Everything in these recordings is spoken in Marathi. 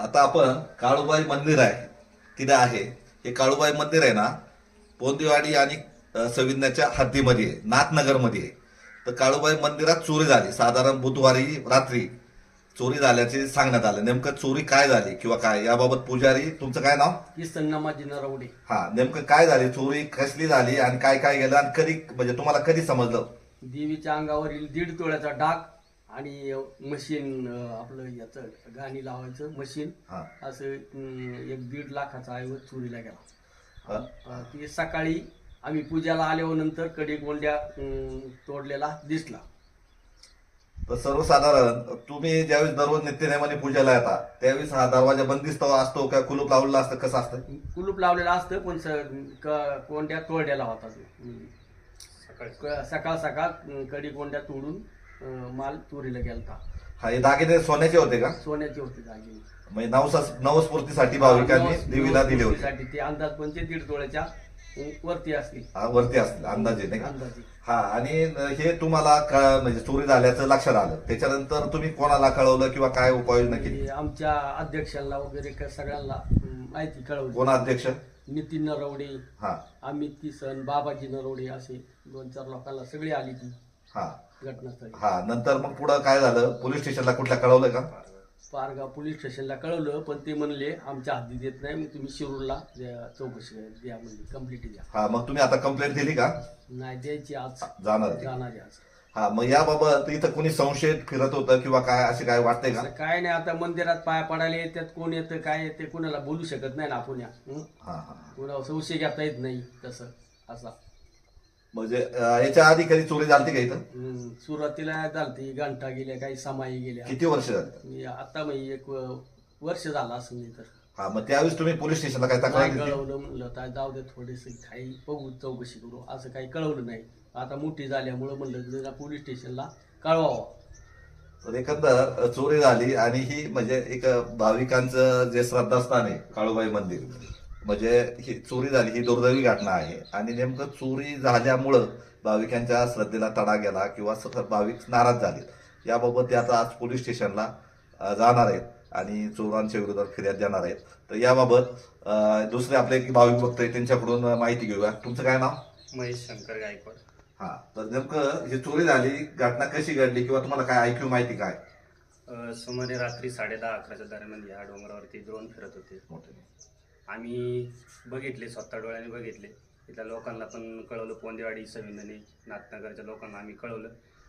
आता आपण काळूबाई मंदिर आहे. तिथे आहे. हे काळूबाई मंदिर आहे ना पोंदिवाडी आणि अ, सविज्ञाच्या हद्दीमध्ये आहे. नाथनगरमध्ये आहे. तर काळूबाई मंदिरात चोरी झाली. साधारण बुधवारी रात्री चोरी झाल्याचे सांगण्यात आलं. नेमकं चोरी काय झाली किंवा काय? याबाबत पुजारी तुमचं काय नाव? नरवडे हा नेमकं काय झाली? चोरी कसली झाली आणि काय काय गेलं? आणि कधी म्हणजे तुम्हाला कधी समजलं? देवीच्या अंगावरील दीड तोळ्याचा डाग आणि मशीन आपलं याचं गाणी लावायचं मशीन. हा. असं अं, एक दीड लाखाचा ऐवज चोरीला गेला. हा. अं, ती सकाळी आम्ही पूजाला आल्यावर नंतर कडी गोंड्या तोडलेला दिसला. तर सर्वसाधारण तुम्ही ज्यावेळेस दररोज नित्यनेमाने पूजेला येतात त्यावेळेस हा दरवाजा बंदिस्त असतो का कुलूप लावलेला असतं कसं असतं? कुलूप लावलेला असतं पण स- क- कोंड्या तोडलेला होता तो. अं, क- सकाळ सकाळ अं, कडी कोंड्या तोडून अं, माल चोरीला गेलता. हा हे दागिने सोन्याचे होते का? सोन्याची होती दागिने. म्हणजे नवस नवस्फूर्तीसाठी भाविकांनी देवीला दिले होते. ते अंदाज ते दीड तोळ्याच्या वरती असतील. हा, वरती असतील अंदाजे नाही का? अंदाजे. हा आणि हे तुम्हाला म्हणजे चोरी झाल्याचं लक्षात आलं. त्याच्यानंतर तुम्ही कोणाला कळवलं किंवा काय उपाययोजना केली? आमच्या अध्यक्षांना वगैरे क- सगळ्यांना अं, माहिती कळवली. कोण अध्यक्ष? नितीन नरवडे हा. अमित किसन बाबाजी नरवडे असे दोन चार लोकांना सगळी आली ती. हा. घटनास्थळी. हा नंतर मग पुढं काय झालं? पोलीस स्टेशनला कुठल्या कळवलं का? पारगाव पोलीस स्टेशनला कळवलं पण ते म्हणले आमच्या हद्दीत येत नाही मग तुम्ही शिरूरला द्या- चौकशी द्या म्हणजे कंप्लीट द्या. हा मग तुम्ही आता कंप्लेंट दिली का? नाही द्यायची आज. जाणार आहे. जाणार आहे आज. हा मग याबाबत इथं कोणी संशयित फिरत होतं किंवा काय असे काय वाटतंय का? काय नाही आता मंदिरात पाया पडायला येतात कोण येतं काय येते कोणाला बोलू शकत नाही ना आपण या हं? हा हा कोणाला संशय घेता येत नाही तसं असा. म्हणजे अं, याच्या आधी कधी चोरी झाली का इथं? सुरुवातीला झालती घंटा गेल्या काही समाई गेल्या. किती वर्ष झाली? मी आता मग एक व- वर्ष झालं असं नाही तर. हा मग त्यावेळेस तुम्ही पोलीस स्टेशनला काय तक्रार नाही कळवलं म्हणलं काय जाऊ दे थोडेसे काही बघू चौकशी करू. असं काही कळवलं नाही. आता मोठी झाल्यामुळं म्हणलं जरा पोलीस स्टेशनला कळवावं. तर एकंदर चोरी झाली आणि ही म्हणजे एक भाविकांचं जे श्रद्धास्थान आहे काळूबाई मंदिर. म्हणजे ही चोरी झाली ही दुर्दैवी घटना आहे. आणि नेमकं चोरी झाल्यामुळं भाविकांच्या श्रद्धेला तडा गेला किंवा भाविक नाराज झाले. याबाबत ते आता आज पोलीस स्टेशनला जाणार आहेत आणि चोरांच्या विरोधात फिर्याद देणार आहेत. तर याबाबत दुसरे आपले भाविक भक्त आहेत त्यांच्याकडून माहिती घेऊया. तुमचं काय नाव? महेश शंकर गायकवाड. हा. तर नेमकं ही चोरी झाली घटना कशी घडली किंवा तुम्हाला काय ऐकू माहिती काय? सुमारे रात्री साडे दहा अकराच्या दरम्यान या डोंगरावरती ड्रोन फिरत होते. आम्ही बघितले स्वतः डोळ्याने बघितले. इथल्या लोकांना पण कळवलं पोंदेवाडी सविंदने नाथनगरच्या लोकांना आम्ही कळवलं.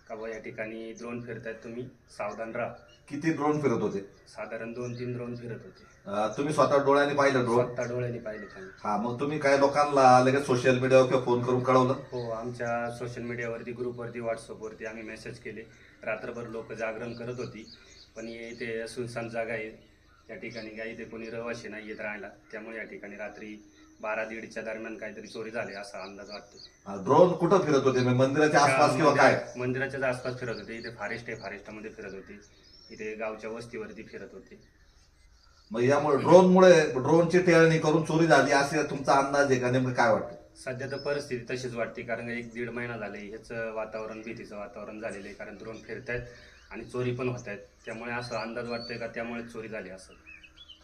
का बुवा या ठिकाणी ड्रोन फिरतायत तुम्ही सावधान राहा. किती ड्रोन फिरत होते? साधारण दोन तीन ड्रोन फिरत होते. अं, तुम्ही स्वतः डोळ्याने पाहिलं ड्रोन स्वतः डोळ्याने पाहिले त्यांनी. हा मग तुम्ही काय लोकांना लगेच सोशल मीडियावर किंवा फोन करून कळवलं? हो आमच्या सोशल मीडियावरती ग्रुपवरती व्हॉट्सअपवरती आम्ही मेसेज केले. रात्रभर लोक जागरण करत होती. पण हे इथे सुनसान जागा आहे. या ठिकाणी काही इथे कोणी रहिवाशी नाही येत राहायला. त्यामुळे या ठिकाणी रात्री बारा दीडच्या दरम्यान काहीतरी चोरी झाली असा अंदाज वाटतो. ड्रोन कुठं फिरत होते? म्हणजे मंदिराच्या आसपास किंवा काय? मंदिरा- मंदिराच्याच आसपास फिरत होते. इथे फॉरेस्ट आहे फॉरेस्टमध्ये फिरत होते. इथे गावच्या वस्तीवरती फिरत होते. मग यामुळे ड्रोनमुळे ड्रोनची टेळणी करून चोरी झाली असे तुमचा अंदाज आहे का? नेमकं काय वाटतं? सध्या तर परिस्थिती तशीच वाटते कारण एक दीड महिना झाले ह्याचं वातावरण भीतीचं वातावरण झालेलं आहे कारण ड्रोन फिरतायत. आणि चोरी पण होत आहेत. त्यामुळे असं अंदाज वाटतोय का त्यामुळे चोरी झाली असं?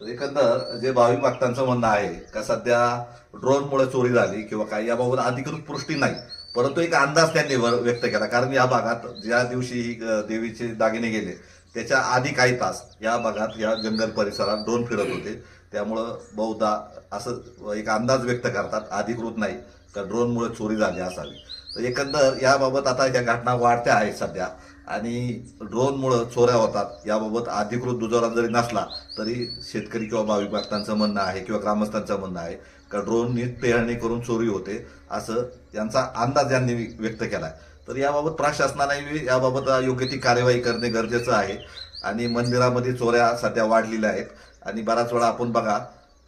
तर एकंदर जे भाविक भक्तांचं म्हणणं आहे का सध्या ड्रोनमुळे चोरी झाली किंवा काय याबाबत अधिकृत पुष्टी नाही परंतु एक अंदाज त्यांनी वर- व्यक्त केला. कारण या भागात ज्या दिवशी ही, देवीचे दागिने गेले त्याच्या आधी काही तास या भागात या जंगल परिसरात ड्रोन फिरत होते. त्यामुळं बहुधा असं एक अंदाज व्यक्त करतात अधिकृत नाही का ड्रोनमुळे चोरी झाली असावी. तर एकंदर याबाबत आता या घटना वाढत्या आहेत सध्या. आणि ड्रोनमुळं चोऱ्या होतात. याबाबत अधिकृत दुजोरा जरी नसला तरी शेतकरी किंवा भाविक भक्तांचं म्हणणं आहे किंवा ग्रामस्थांचं म्हणणं आहे का ड्रोननी टेहळणी करून चोरी होते असं यांचा अंदाज यांनी व्यक्त केलाय. तर याबाबत प्रशासनाने याबाबत योग्य ती कार्यवाही करणे गरजेचं आहे. आणि मंदिरामध्ये चोऱ्या सध्या वाढलेल्या आहेत. आणि बराच वेळा आपण बघा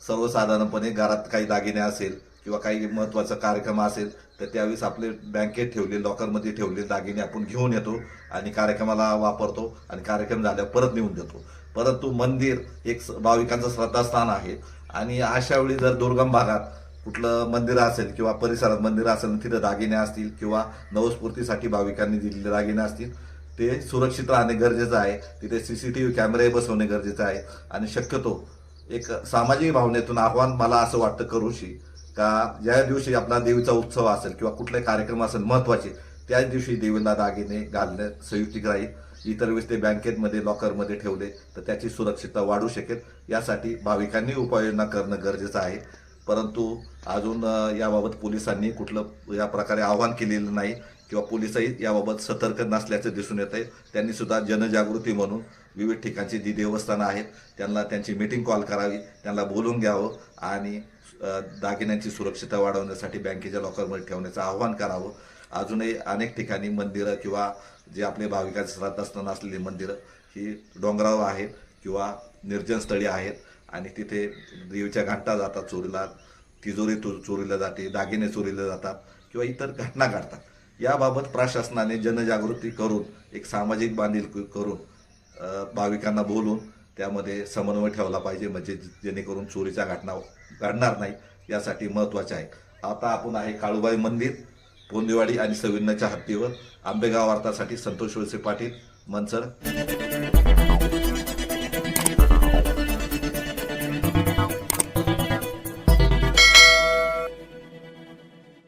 सर्वसाधारणपणे घरात काही दागिने असेल किंवा काही महत्त्वाचा कार्यक्रम असेल तर त्यावेळेस आपले बँकेत ठेवले लॉकरमध्ये ठेवले दागिने आपण घेऊन येतो आणि कार्यक्रमाला वापरतो आणि कार्यक्रम झाल्यावर परत नेऊन देतो. परंतु मंदिर एक भाविकांचं श्रद्धास्थान आहे आणि अशा वेळी जर दुर्गम भागात कुठलं मंदिर असेल किंवा परिसरात मंदिर असेल तिथे दागिने असतील किंवा नवस्फूर्तीसाठी भाविकांनी दिलेले दागिने असतील ते सुरक्षित राहणे गरजेचं आहे. तिथे सी सी टी व्ही कॅमेरे बसवणे गरजेचं आहे. आणि शक्यतो एक सामाजिक भावनेतून आव्हान मला असं वाटतं करूशी का ज्या दिवशी आपला देवीचा उत्सव असेल किंवा कुठलाही कार्यक्रम असेल महत्त्वाचे त्याच दिवशी देवींना दागिने घालणे संयुक्तिक राहील. इतर वेळेस ते बँकेतमध्ये लॉकरमध्ये ठेवले तर त्याची सुरक्षितता वाढू शकेल. यासाठी भाविकांनी उपाययोजना करणं गरजेचं आहे. परंतु अजून याबाबत पोलिसांनी कुठलं या प्रकारे आवाहन केलेलं नाही किंवा पोलिसही याबाबत सतर्क नसल्याचं दिसून येत आहे त्यांनी सुद्धा जनजागृती म्हणून विविध ठिकाणची जी देवस्थानं आहेत त्यांना त्यांची मीटिंग कॉल करावी त्यांना बोलून घ्यावं आणि दागिन्यांची सुरक्षता वाढवण्यासाठी बँकेच्या लॉकरमध्ये ठेवण्याचं आवाहन करावं. अजूनही अनेक ठिकाणी मंदिरं किंवा जे आपले भाविकांचे श्रद्धास्थान असलेली मंदिरं ही डोंगरावर आहेत किंवा निर्जन स्थळी आहेत. आणि तिथे देवीच्या घंटा जातात चोरीला तिजोरी चो- चोरीला जाते दागिने चोरीला जातात किंवा इतर घटना घडतात. याबाबत प्रशासनाने जनजागृती करून एक सामाजिक बांधिलकी करून भाविकांना बोलून त्यामध्ये समन्वय ठेवला पाहिजे म्हणजे जेणेकरून चोरीच्या घटना घडणार नाही यासाठी महत्त्वाचे आहे. आता आपण आहे काळूबाई मंदिर पोंदेवाडी आणि सविन्याच्या हत्तीवर आंबेगाव वार्तासाठी संतोष वळसे पाटील मनसर